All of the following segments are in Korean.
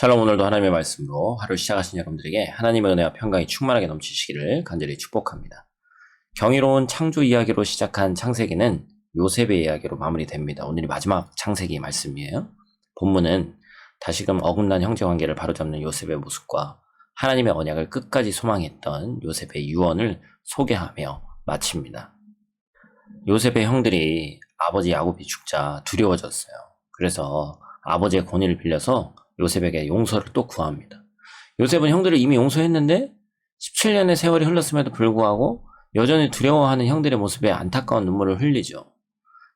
샬롬 오늘도 하나님의 말씀으로 하루 시작하신 여러분들에게 하나님의 은혜와 평강이 충만하게 넘치시기를 간절히 축복합니다. 경이로운 창조 이야기로 시작한 창세기는 요셉의 이야기로 마무리됩니다. 오늘이 마지막 창세기 말씀이에요. 본문은 다시금 어긋난 형제관계를 바로잡는 요셉의 모습과 하나님의 언약을 끝까지 소망했던 요셉의 유언을 소개하며 마칩니다. 요셉의 형들이 아버지 야곱이 죽자 두려워졌어요. 그래서 아버지의 권위를 빌려서 요셉에게 용서를 또 구합니다. 요셉은 형들을 이미 용서했는데 17년의 세월이 흘렀음에도 불구하고 여전히 두려워하는 형들의 모습에 안타까운 눈물을 흘리죠.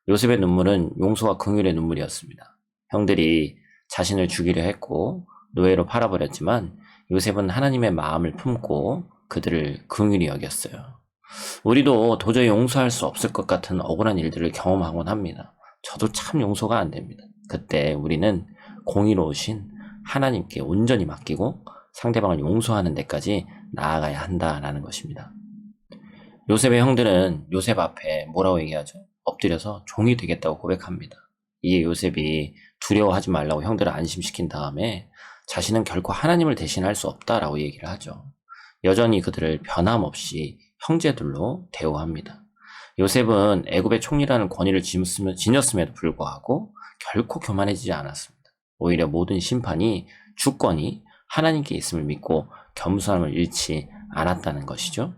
요셉의 눈물은 용서와 긍휼의 눈물이었습니다. 형들이 자신을 죽이려 했고 노예로 팔아버렸지만 요셉은 하나님의 마음을 품고 그들을 긍휼히 여겼어요. 우리도 도저히 용서할 수 없을 것 같은 억울한 일들을 경험하곤 합니다. 저도 참 용서가 안 됩니다. 그때 우리는 공의로우신 하나님께 온전히 맡기고 상대방을 용서하는 데까지 나아가야 한다라는 것입니다. 요셉의 형들은 요셉 앞에 뭐라고 얘기하죠? 엎드려서 종이 되겠다고 고백합니다. 이에 요셉이 두려워하지 말라고 형들을 안심시킨 다음에 자신은 결코 하나님을 대신할 수 없다라고 얘기를 하죠. 여전히 그들을 변함없이 형제들로 대우합니다. 요셉은 애굽의 총리라는 권위를 지녔음에도 불구하고 결코 교만해지지 않았습니다. 오히려 모든 심판이 주권이 하나님께 있음을 믿고 겸손함을 잃지 않았다는 것이죠.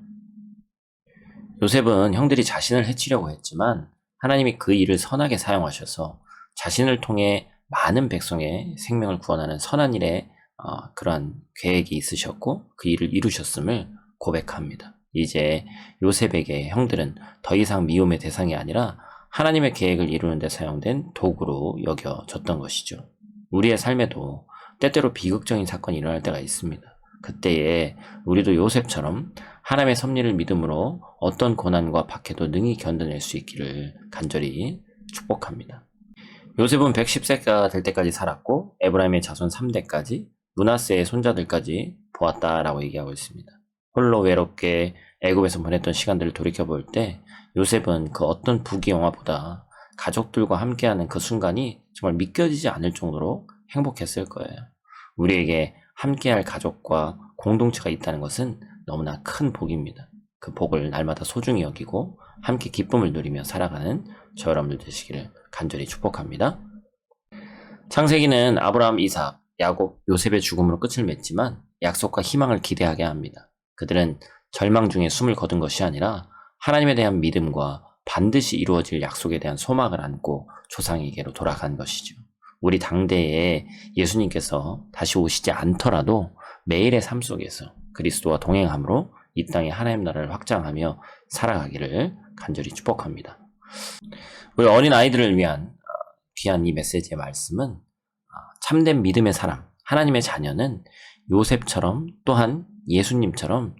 요셉은 형들이 자신을 해치려고 했지만 하나님이 그 일을 선하게 사용하셔서 자신을 통해 많은 백성의 생명을 구원하는 선한 일에 어, 그러한 계획이 있으셨고 그 일을 이루셨음을 고백합니다. 이제 요셉에게 형들은 더 이상 미움의 대상이 아니라 하나님의 계획을 이루는 데 사용된 도구로 여겨졌던 것이죠. 우리의 삶에도 때때로 비극적인 사건이 일어날 때가 있습니다. 그때에 우리도 요셉처럼 하나님의 섭리를 믿음으로 어떤 고난과 박해도 능히 견뎌낼 수 있기를 간절히 축복합니다. 요셉은 110세가 될 때까지 살았고 에브라임의 자손 3대까지 문하세의 손자들까지 보았다라고 얘기하고 있습니다. 홀로 외롭게 애굽에서 보냈던 시간들을 돌이켜 볼 때 요셉은 그 어떤 부귀 영화보다 가족들과 함께하는 그 순간이 정말 믿겨지지 않을 정도로 행복했을 거예요. 우리에게 함께할 가족과 공동체가 있다는 것은 너무나 큰 복입니다. 그 복을 날마다 소중히 여기고 함께 기쁨을 누리며 살아가는 저 여러분들 되시기를 간절히 축복합니다. 창세기는 아브라함, 이삭, 야곱, 요셉의 죽음으로 끝을 맺지만 약속과 희망을 기대하게 합니다. 그들은 절망 중에 숨을 거둔 것이 아니라 하나님에 대한 믿음과 반드시 이루어질 약속에 대한 소망을 안고 조상에게로 돌아간 것이죠. 우리 당대에 예수님께서 다시 오시지 않더라도 매일의 삶 속에서 그리스도와 동행함으로 이 땅에 하나님 나라를 확장하며 살아가기를 간절히 축복합니다. 우리 어린 아이들을 위한 어, 귀한 이 메시지의 말씀은 어, 참된 믿음의 사람, 하나님의 자녀는 요셉처럼 또한 예수님처럼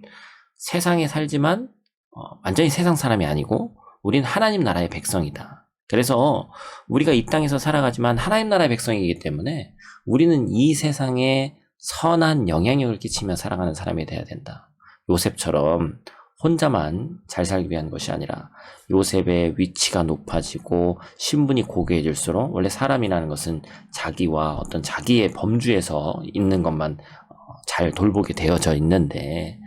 세상에 살지만 어, 완전히 세상 사람이 아니고 우린 하나님 나라의 백성이다. 그래서 우리가 이 땅에서 살아가지만 하나님 나라의 백성이기 때문에 우리는 이 세상에 선한 영향력을 끼치며 살아가는 사람이 되어야 된다. 요셉처럼 혼자만 잘 살기 위한 것이 아니라 요셉의 위치가 높아지고 신분이 고귀해질수록 원래 사람이라는 것은 자기와 어떤 자기의 범주에서 있는 것만 어, 잘 돌보게 되어져 있는데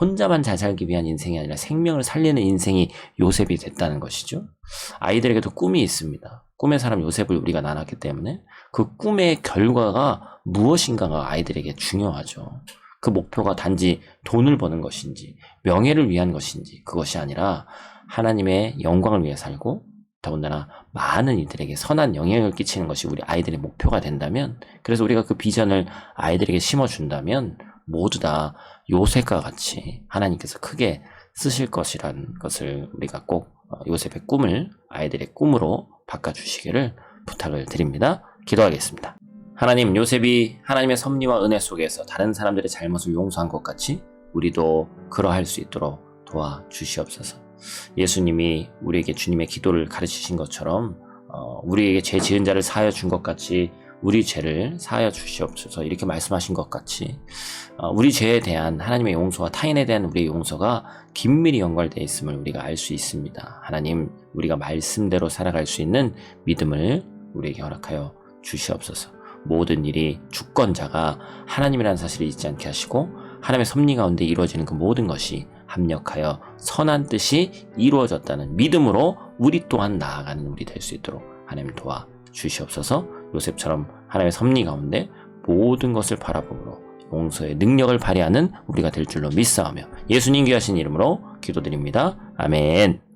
혼자만 잘 살기 위한 인생이 아니라 생명을 살리는 인생이 요셉이 됐다는 것이죠. 아이들에게도 꿈이 있습니다. 꿈의 사람 요셉을 우리가 나눴기 때문에 그 꿈의 결과가 무엇인가가 아이들에게 중요하죠. 그 목표가 단지 돈을 버는 것인지, 명예를 위한 것인지, 그것이 아니라 하나님의 영광을 위해 살고, 더군다나 많은 이들에게 선한 영향을 끼치는 것이 우리 아이들의 목표가 된다면, 그래서 우리가 그 비전을 아이들에게 심어준다면, 모두 다 요셉과 같이 하나님께서 크게 쓰실 것이라는 것을 우리가 꼭 어, 요셉의 꿈을 아이들의 꿈으로 바꿔주시기를 부탁을 드립니다. 기도하겠습니다. 하나님, 요셉이 하나님의 섭리와 은혜 속에서 다른 사람들의 잘못을 용서한 것 같이 우리도 그러할 수 있도록 도와주시옵소서. 예수님이 우리에게 주님의 기도를 가르치신 것처럼 어, 우리에게 죄 지은 자를 사하여 준 것 같이 우리 죄를 사하여 주시옵소서 이렇게 말씀하신 것 같이 어, 우리 죄에 대한 하나님의 용서와 타인에 대한 우리의 용서가 긴밀히 연관되어 있음을 우리가 알 수 있습니다. 하나님 우리가 말씀대로 살아갈 수 있는 믿음을 우리에게 허락하여 주시옵소서. 모든 일이 주권자가 하나님이라는 사실을 잊지 않게 하시고 하나님의 섭리 가운데 이루어지는 그 모든 것이 합력하여 선한 뜻이 이루어졌다는 믿음으로 우리 또한 나아가는 우리 될 수 있도록 하나님 도와 주시옵소서 요셉처럼 하나님의 섭리 가운데 모든 것을 바라보므로 용서의 능력을 발휘하는 우리가 될 줄로 믿사오며 예수님 귀하신 이름으로 기도드립니다. 아멘.